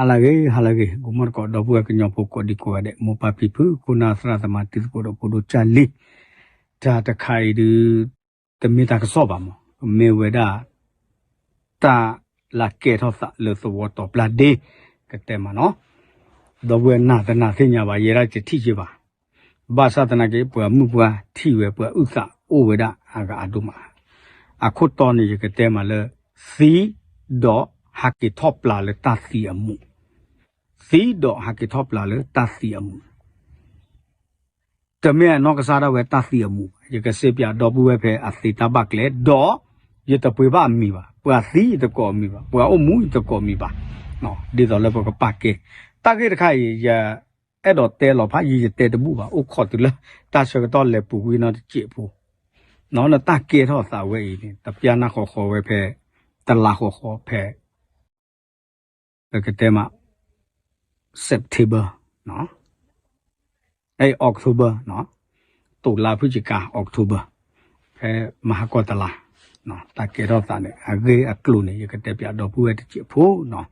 halage halage gumar ko do bu ka nyopo ko di ko de mo pa pi pu ko na sra ta ma ti ko do ko do cha li ta ta khai du te mi ta ka so ba mo me we da ta la ke tho sa le so wo to pla de ka te ma no do bu na ta na thi nya ba ye ra chi thi chi ba ba sa ta na ke pu mu pu thi we pu u sa o we da a ga a du ma a khu to ni ke te ma le si do ha ke tho pla le ta si a mu စီတော့ဟာကေထောပလာလေတသီအမှုတမဲနောကစားတော့ဝဲတသီအမှုရကစေပြတော့ဘူးဝဲဖဲအစီတဘကလေတော့ရတပွေပါမီပါပွာစီတကောမီပါပွာအမှုတကောမီပါနော်ဒီတော့လည်းပကပတ်ကေတကေတခါရအဲ့တော့တဲလောဖာရရတဲတမှုပါဥခေါ်တူလားတဆကတော့လေပူဝီနော်ကြည့်ဖို့နော်နတကေတော့စာဝဲဤတပြာနာခေါ်ခေါ်ဝဲဖဲတလာခေါ်ခေါ်ဖဲကတဲ့မှာ September เนาะไอ October เนาะตุลาพฤศจิกา October แค่มหากรตลาเนาะตาเกรอบตาเนี่ยอาเกอากลุเนี่ยยกแต่ปะดอกผู้เวทจิผู้เนาะ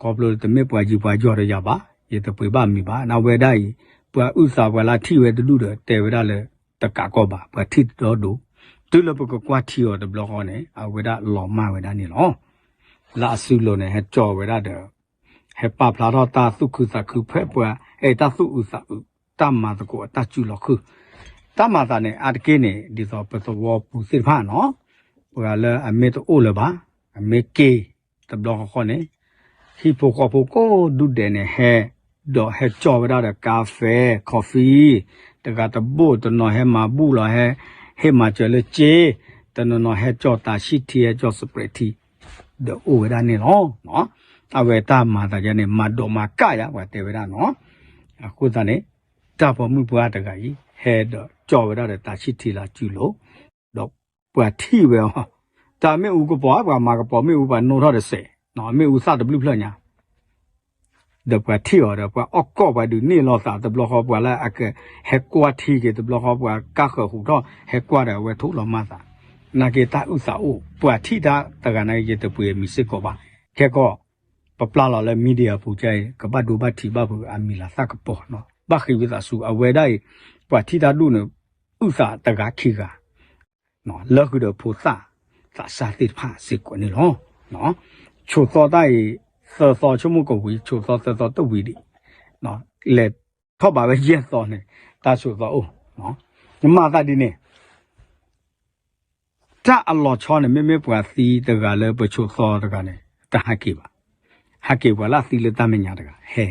กอบโลตะเมปวาจีปวาจ่อระยะบาเยตะปวยบะมีบานาเวได้ปวาอุสาวะลาที่เวตะลุเดเตเวดะเลตะกะกอบาปวาที่ดอดูตุลปกกว่าที่ออดบล็อกเนี่ยอาเวดะหลอมมาเวดะนี่เนาะลาสุโลเนี่ยจ่อเวดะเด ဟဲကြော်ဝဲဒါတဲ့ he pa phla ro ta su khu sa khu phe pwa e ta su u sa u ta ma ta ko ta chu lo khu ta ma ta ne a de ke ne di so pa so wo pu si pha no pwa le a me to o le ba a me ke ta blo kho ne hi po ko po ko du de ne he do he cho ba da cà phê coffee တကတဘို့တနော်ဟဲမှာဘူးလာဟဲဟဲမှာကျလေချေတနော်ဟဲကြောတာရှိတီရဲ့ကြောစပရတီဒိုဝဒနေနော်နော် အဝေတာမာတာကျနေမတော်မှာကရကွာတေဝရနော်အခုတည်းတပေါ်မှုပွားတကကြီးဟဲတော့ကြော်ရတဲ့တာရှိထီလာကျူလို့တော့ပွားထီပဲဟောတာမေဦးကပွားပွားမှာကပေါ်မေဦးပါနိုတော့တဲ့စေနော်မေဦးစတဘလူဖလညာဒပွားထီရတော့ပွားအော့ကောပါဒူနေလောစာတဘလခေါ်ပွားလာအကဟဲကွာထီကတဘလခေါ်ပွားကခဟူတော့ဟဲကွာတယ်ဝဲထုတ်လောမသာနာကေတာဥစာအိုပွားထီတာတကနိုင်ရတဲ့ပွေမီစစ်ကောပါခဲကော ပပလာလာလဲမီဒီယာပူကျဲကပတ်ဒူဘတ်တီဘဘူးအမီလာစကပေါ်နော်ဘခိဝိသဆူအဝဲဒိုင်ပွားထီတာဒုနဥစာတကခိကနော်လောကုဒဖူစာစာစာတိဖာစစ်ကွနေလောနော်ချိုသောတိုင်စောစောချမှုကိုဝီချိုသောစောစောတဝီဒီနော်လေထောက်ပါပဲရက်သောနေတာချိုသောအိုးနော်ညမသာဒီနေတာအလောချောနေမေမေပွားစီတကလည်းပချိုသောတကနဲ့တဟကိပါ ဟကေဝလာသီလတမညာတကဟဲ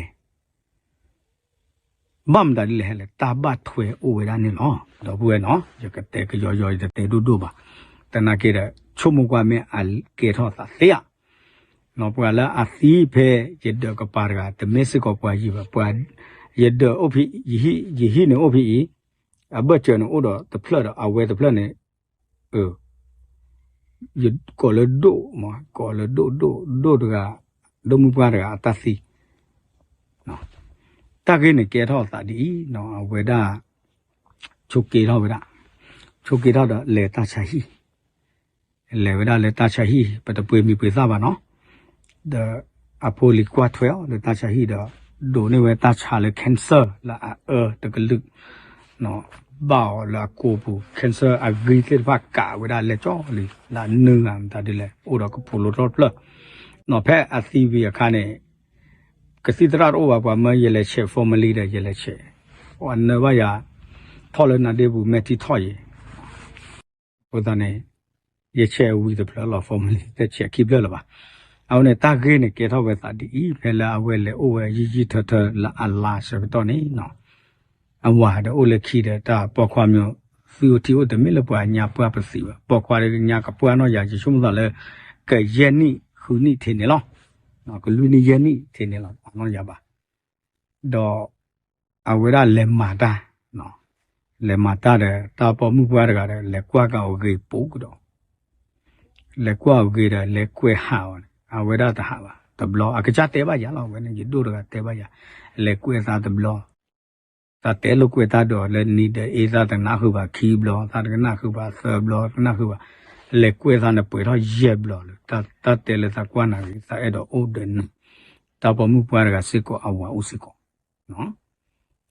ဘမ်ဒါလီလေလေတာဘတ်ထွေအိုဝရနေနော်တော့ဘူးရနော်ရကတဲ့ကရောရောတဲ့တူတူပါတနာကေရချုံမကွာမဲအကေထောသသေရနော်ပွာလာအသီဖဲရဒကပါရကတမစ်ကောပွာကြီးပါပွာရဒအဖိယဟိယဟိနေအဖိအဘချန်အိုတော့တဖလတ်အဝဲတဖလတ်နေအဲကောလဒိုမကောလဒိုဒိုဒိုတက ဒုံမူပါရအတသိနော်တကိနေကေထောတာဒီနော်ဝေဒချုပ်ကေထောဝေဒချုပ်ကေထောတော့လေတချာဟီလေဝေဒလေတချာဟီပတပွေမီပွေသပါနော် the apoli kwa twel le ta cha hi da do ne we ta cha le cancer la a de ge lu no ba la ko bu cancer a gri te ba ka we da le cho li la nu am ta de le o da ko polo dot plus နော်ဖက်အသီးပြီးအခါနဲ့ကစီတရတော့ဘာကွာမရလေချက် formally တဲ့ရလေချက်ဟိုနဘယာထော်လနာဒေဘူးမက်တီထော်ရဟိုတနေရချက်ဝီဒပလာ formally တဲ့ချက် keep လပါအောင်နဲ့တာကေးနဲ့ကေထောက်ပဲတာဒီဖဲလာအဝဲလေအိုဝဲရီကြီးထထလာအလာဆိုတော့နေနော်အဝါဒအိုလေခီတဲ့တာပေါ်ခွာမျိုးစီအိုတီအိုတမီလပွားညာပွားပစီပါပေါ်ခွာရညာကပွားတော့ရာချရှုံးတော့လေကဲယနိ ခုနိထင်နေလောနော်ကလူနီယနိထင်နေလောအမောရပါတော့အဝရလေမာတာနော်လေမာတာတဲ့တာပေါ်မှုပွားတကတဲ့လေကွာကောကေပို့ကတော့လေကွာကေတဲ့လေကွဲဟာအဝရတဟာပါတဘလအကကြတဲ့ပါရလောက်ပဲနေတို့တကတဲ့ပါရလေကွဲသားတဘလတာတဲလုကွဲသားတော့လေနီတဲ့အေးသားတနာခုပါခီဘလသာတကနာခုပါဆဘလကနာခုပါ လေကွဲသားနဲ့ပွေတော့ရက်ဘလလို့တတ်တတ်တယ်လေသာကွာနာပြီသာအဲ့တော့အိုဒန်တာပေါ်မှုပွားကစစ်ကောအဝါဥစစ်ကောနော်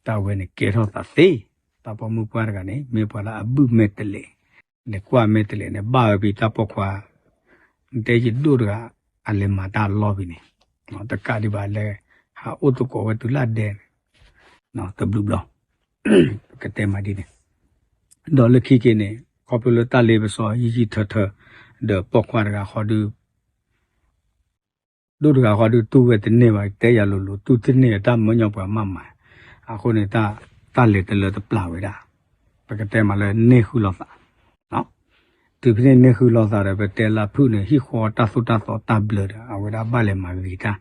တာဝဲနေကေထောတာသေးတာပေါ်မှုပွားကနေမေပွားလာအပုမဲ့တလေလေကွာမဲ့တလေနဲ့ပါပြီးတာပေါ်ခွာတဲကြီးတို့ကအလေမာတာလောပြီးနေနော်တကဒီပါလေဟာဥတကောဝတူလာတဲ့နော်တဘလူဘလောကတဲ့မဒီနေဒေါ်လခိကိနေ ကော်ပူလတာလေးပစောယီကြီးထထဒပေါခွာကခေါ်ဒူတို့တကခေါ်ဒူတူဝဲတဲ့နေပါတဲရလို့လို့တူတဲ့နေတာမညောက်ပါမမအခုနေတာတလေတလေတပလာဝဲတာပကတဲ့မလဲနေခုလောက်သာနော်သူပြင်းနေခုလောက်သာတယ်ပဲတဲလာဖုနေဟိခေါ်တသုတသောတဘလတာအဝဒပါလေမာဂီတာ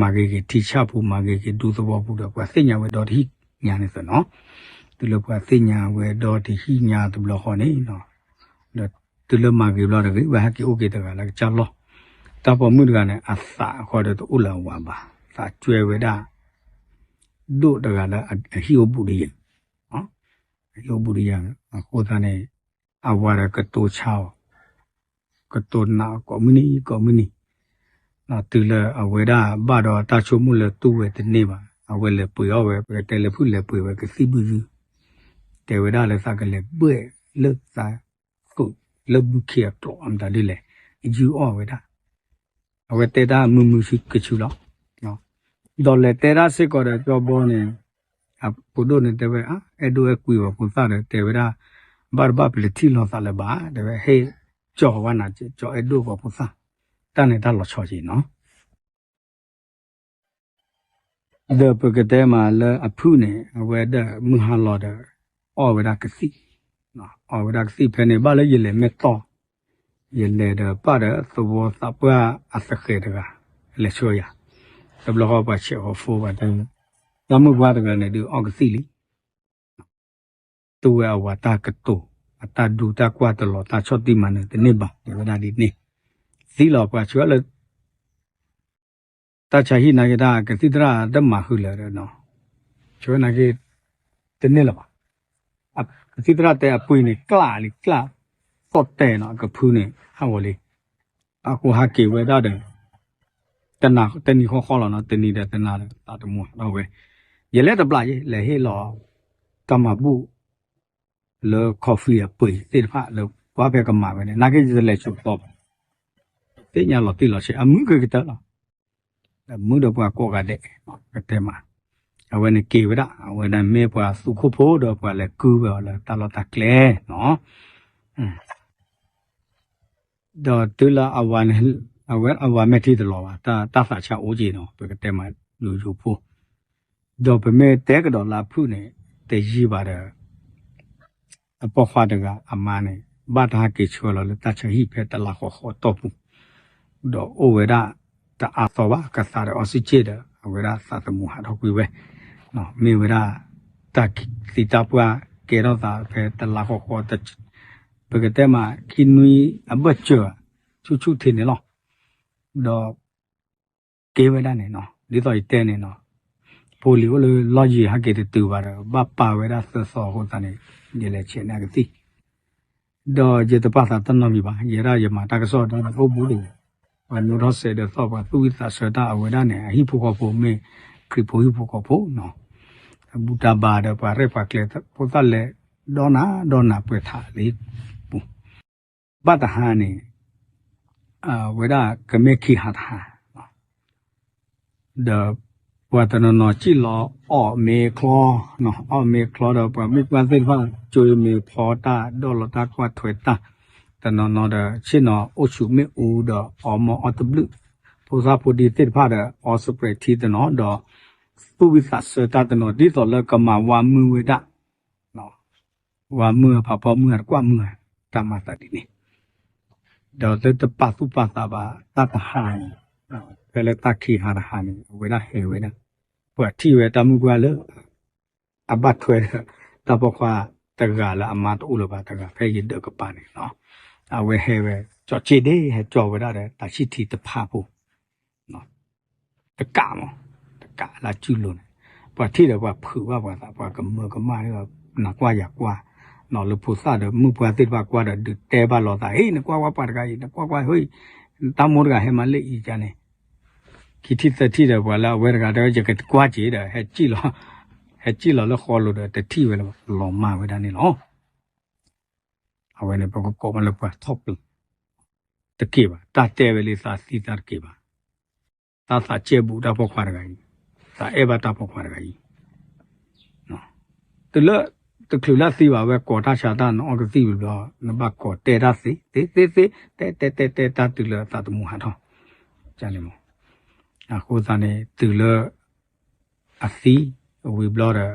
မာဂီကတိချဖို့မာဂီကဒူ သဘောဖို့တော့ကွာစိညာဝဲတော်တိညာနေစနော်သူလောကစိညာဝဲတော်တိဟိညာသူလောခေါ်နေနော်သူလမာဂီဘလာတွေဝဟကီโอเคတကလာချလောတပေါ်မှုတကနဲ့အသာခေါ်တဲ့ဥလဝါပါသာကျွဲဝဲတာတို့တကလာအဟိယပုရိယနော်အဟိယပုရိယကိုသားနဲ့အဝရကတိုချောကတိုနာကောမနီကောမနီနော်တူလအဝေဒဘာတော့တာချုံမှုလေတူဝဲတနေပါအဝဲလေပွေရောဝဲတဲလေဖုလေပွေဝဲကစီဘူး တေဝဒလစကလေပွေလုစာကုလဘုခေတော့အမ်ဒါလေးလေယူအော်ဝေတာအဝေတေတာမူမူရှိကချူလောနော်တော်လေတေတာစစ်ကောတဲ့ပြောပေါ်နေအပုဒုန်တဲ့ပဲအာအဒိုအကွေပုံစတဲ့တေဝဒဘာဘာပလတိလောစလဘာတဲ့ပဲဟေးကြော်ဝနာကြော်အဒိုပုံစတန်နေတာလောချော်ကြီးနော်ဒါပကတဲ့မှာလအဖုနဲ့အဝဲတဲ့မဟာလော်တဲ့ အော်ဝဒကစီနော်အော်ဝဒကစီဖနေဘာလဲရလေမဲ့တော့ရလေတဲ့ပါတဲ့သဘောသပွားအစခေတကလေချိုရတဘလဟောပါချေဟောဖိုးပါတန်းသမှုဘွားတကလည်းဒီအော်ကစီလီတူဝဝတာကတူအတဒူတာကွာတလောတာချောတိမန်တဲ့နေပါဒီဝဒဒီနေစီလောကွာချွဲလေတာချာဟိနာကေတာကတိတရာဓမ္မဟုလေနော်ချွဲနာကေတနေ့လော အကတိတရာတဲ့အပွေနေကလာလီကလာတော့တဲ့နော်ကဖူးနေဟာဝလေအခုဟာကေဝဲတာတဲ့တနာတနီခေါ်ခေါ်လာနော်တနီတဲ့တနာတဲ့တာတမွတော့ပဲရလက်တပလာရေလေဟေလောကမပုလေကော်ဖီအပွေတိဖာလေဘာပဲကမှာပဲနာကေကြလေချုပ်တော့တင်ညာလောတိလောရှိအမှုကေကတလားမှုတော့ပွားကောကတဲ့ကတဲ့မှာ အဝဲနေကေဝဒအဝဲနေမေပွားစုခုဖို့တော့ပွားလဲကူပဲလဲတလောတကလဲနော်တော့တူလာအဝါနေအဝဲအဝါမဲ့တိတလောပါတာတဖာချအိုးကြီးနော်ပဲကတဲ့မှာလူယူဖို့တော့ဗမေတဲကတော်လာဖုနေတေကြီးပါတယ်အပေါ်ခွာတကအမနဲ့ဘာသာကေချောလလတချဟိဖဲတလာခေါ်ခေါ်တော့ဘူးတော့အိုဝဲတာတအားတော့ပါကစားတော့စီချေတယ်အဝဲတာသာတမှုဟာတော့ကွေပဲ နော်မေဝဲတာတစီတပွားကေတော့သာဖဲတလာခေါ်ခေါ်တဘကတဲ့မှာခိနွီအဘချေချူချူထင်းနေလောတော့ကေဝဲတာနေနော်ဒီတော့တဲနေနော်ပိုလီကိုလော်ဂျီဟာကေတူပါတော့ဘပါဝဲတာဆောဆောဟိုတန်နေဒီလေချင်းနေကတိတော့ကျေတပါသာတနော်မိပါရေရရမှာတကစောတော့ဟုတ်ဘူးလေဘာလို့တော့စေတဲ့တော့ပါသူဝိသဆတာအဝဒနဲ့အဟိဖို့ကဖို့မေခရိဖို့ဟိဖို့ ကဖို့နော်ဘူတာဘာဒပါရပါကလေပိုတလေဒေါနာဒေါနာပွေထားလေဘူးဘတ်ဟာနေအဝဒကမေခိဟာတာဒဝတနနောကြည်လောအော်မေခလောနော်အော်မေခလောတော့ပမိပန်သိဖာကျွေမေဖောတာဒေါ်လတာကွာထွေတာတနနောဒရှင်းနောအုချုမေဦးတော့အော်မောအတဘလူပူဇာပူဒီတိဖာတဲ့အော်စပရတီတနောတော့ ပုဝိသဆတာတနောဒီတော်လကမဝါမူဝေဒနော်ဝါမူဖာပေါ်မူကွာမူတမတာဒီနေတော့တပတ်သူပတ်တာပါတတဟန်ပလေတခိဟာရဟာနေဝေဒဟေဝေဒပွာတိဝေတမှုကွာလေအဘတ်ထွဲတပခွာတကလာအမတ်ဥလဘာတကဖဲရဒကပါနေနော်အဝေဟေဝေကြောချီဒေဟကြောဝေဒတဲ့တရှိတီတဖဖို့နော်တကမော တကလာကျူလို့ပွာတိတော့ပွာဖူပွာပွာပွာကမကမရနာကွာရကွာနော်လူဖူစားတယ်မှုပွာတိပွာကွာတဲ့တဲပါလောတာဟေးနကွာဝပါတကကြီးနကွာကွာဟိုတမောတကဟေမလေးဤကြနေခိတိတတိတယ်ဘွာလာဝဲတကတော့ကြကကွာကြည့်တယ်ဟဲ့ကြည့်လို့ဟဲ့ကြည့်လို့ခေါ်လို့တတိဝဲလို့လောမဝဲဒါနေလို့အဝဲနေပကကောမလို့ပါ top တကေပါတတဲပဲလေးစာစီတာကေပါသာစာကျေဘူးတာပေါ့ခွာရကြီး သာအေဘတာပေါ့ခွာရကြီးနော်တလတခလူလာစီပါပဲကောတာရှာတာနော်ကစီဘူးတော့နဘကောတဲတာစီတေတေတေတဲတဲတဲတဲတာတူလာတာတမှုဟာတော့ကျန်နေမအခုစားနေတူလာအစီဝီဘလော်ရာ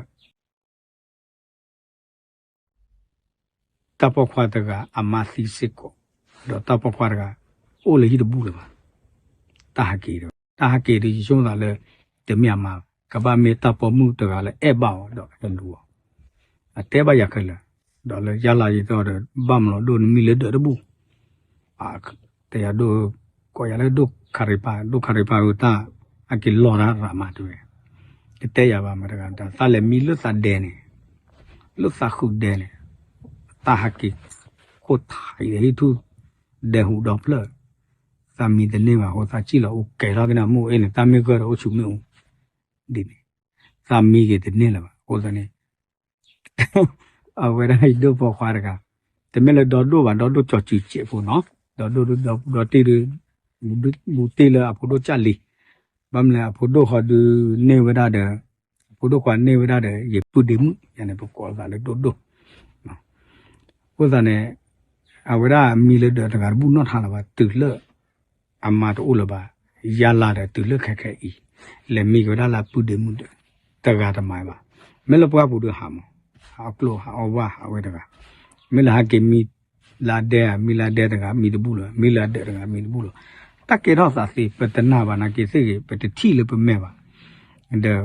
တပေါ့ခွာတကအမစီစစ်ကိုတော့တပေါ့ခွာတကအိုလေဟိတဘူးလေပါတာဟကေတော့တာဟကေဒီရှုံးတာလဲ တမြတ်မှာကပမေတပေါ်မှုတကလည်းအဲ့ပေါ့တော့အဲ့လိုအတဲပါရခက်လာတော့လေရလာရတော့ဗမ်လို့ဒုန်မီလေတော့ဘူးအာတရားတို့ကိုရလေဒုခရိပါဒုခရိပါဥတာအကိလောရာရမတူတဲ့ရပါမှာတကဒါသလည်းမီလွတ်သတဲ့နေလွတ်သခုတဲ့နေတာဟကိကိုထိုင်ဟိသူဒေဟုတော့ဖလသမီတဲ့နေမှာဟောသာကြည့်လို့ကဲတော့ကနမို့အဲ့နဲ့တမီကတော့ချုံမျိုးဒီနေသမီကတဲ့နေလားဟောစနေအဝရဟိဒုပေါ်ခွာရကတမီ လည်းတော့တို့ပါတော့တို့ကြော်ကြည့်ချစ်ဖို့နော်တော့တို့တော့တော့တီရဘူတီလာအဖို့တို့ကြလီဘမ်လာအဖို့တို့ဟောဒနေဝရတဲ့ဖို့တို့ကနေဝရတဲ့ရေပုဒီမှုရနေပကောကလည်းတို့တို့နော်ဟောစနေအဝရမီလေတော့တကဘူးနော်ထားလာပါတူလအမတ်အိုလပါရလာတဲ့တူလခက်ခဲ ဤလေမီကရလာပုဒီမှုတကတမိုင်ပါမဲလပွားဘူးတို့ဟာမဟာကလိုဟာဝါဟာဝဲတကမဲလာကေမီလာတဲ့မီလာတဲ့တကမီတဘူးလားမီလာတဲ့တကမီတဘူးလားတကေတော့သာစီပတနာဘာနာကေစေပတတိလပမဲပါတဲ့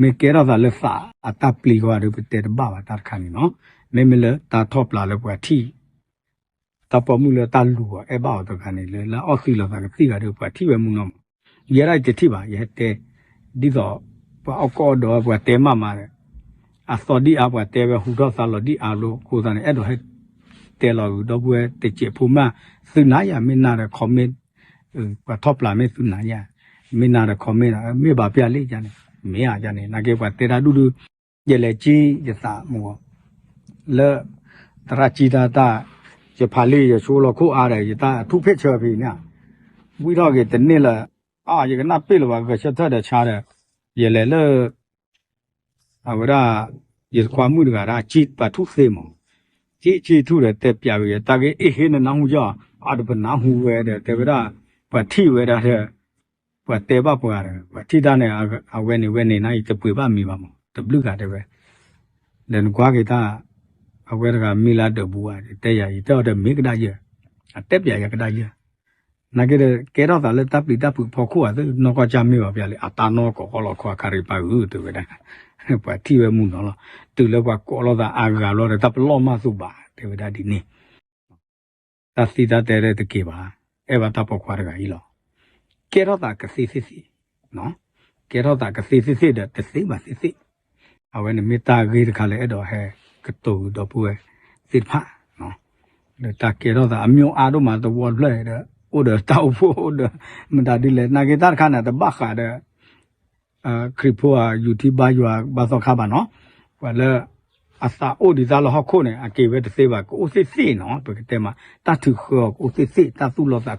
မေကေတော့သာလက်ဖာအတပလီကွာရပတဲ့ဘာဘာတာခါနီနော်မေမလတာထော့ပလာလပွားတီတပမှုလတာလူအဲဘာတော့ကနေလေလာအော့စီလာကစီကတို့ပွားတီဝဲမှုနော် ရရိုက်တတိပါရတဲ့ဒီတော့ပွားအောက်ကောတော့ပွားတဲမမှာအစောဒီအပွားတဲပဲဟူတော့ဆာလော်ဒီအလိုကိုစနေအဲ့တော့ဟဲ့တဲလော်တော့ပွားတချေဖူမသုနာယမင်းနာရကွန်မန့်ပွားထော့ပလာမေသုနာယမင်းနာရကွန်မန့်မေဘာပြလေးကြတယ်မေရကြတယ်နာကေပွားတေရာဒူဒူရလေကြီးရစာမောလေတရာချီတာတာရဖာလေးရချိုးလို့ခုအားတယ်ရတာသူဖစ်ချေပြီနာဝိတော့ကေတနစ်လာ အာရကနာပိလဘာကချက်တဲ့ချားတဲ့ရလေလေအဝရရခွာမှုတကရာချီပတ်ထုစေမောချီချီထုတဲ့တက်ပြပြီတာကေအေဟေနနောင်ကြအာဒပနာဟူဝဲတဲ့တေဝရပတိဝဲတဲ့ပတေဘပွားတယ်ပတိတာနဲ့အဝဲနေဝဲနေနိုင်တပွေပါမိပါမောတဘလူကတဲ့ပဲလန်ကွာကေတာအဝဲတကမီလာတဘူอ่ะတဲ့ရည်တော့တဲ့မေကဒါရအတက်ပြရကဒါရနာကေ ကေတော့တာလက်တပ်ပိတပ်ပူဖို့ခုอ่ะနော်ကကြမေပါဗျာလေအတာနော်ကောကောလောခွာခရီပါဦးတူပဲတဲ့ပွားတိဝဲမှုနော်လားတူလည်းကွာကောလောတာအာဂါလောတဲ့တပ်လောမစုပါတဲ့ဝဒဒီနေသတိတတဲ့တဲ့ကေပါအဲ့ဘာတပ်ပေါ်ခွာရကကြီးလောကေတော့တာကစီစီစီနော်ကေတော့တာကစီစီစီတဲ့တစိမစီစီအဝဲနေမေတာဂေးတ ခါလေအဲ့တော့ဟဲကတူတော့ပွဲစစ်ဖာနော်ဒါကေတော့တာအမျိုးအားတော့မှာတော့လွှဲတဲ့ဥဒတောက်ဖို့ဥဒမတာဒီလေနာကေတာခါနာတဘခါတဲ့အာခရစ်ဖိုအာယူတီဘာယူဘာသောခါပါနော်ဝလာအစာအိုဒီသာလဟခုနဲ့အကေဝဲတစေပါကိုစစ်စစ်နော်ပကတဲ့မှာတတ်သူခေါ်ကိုစစ်စစ်တသူလောတာ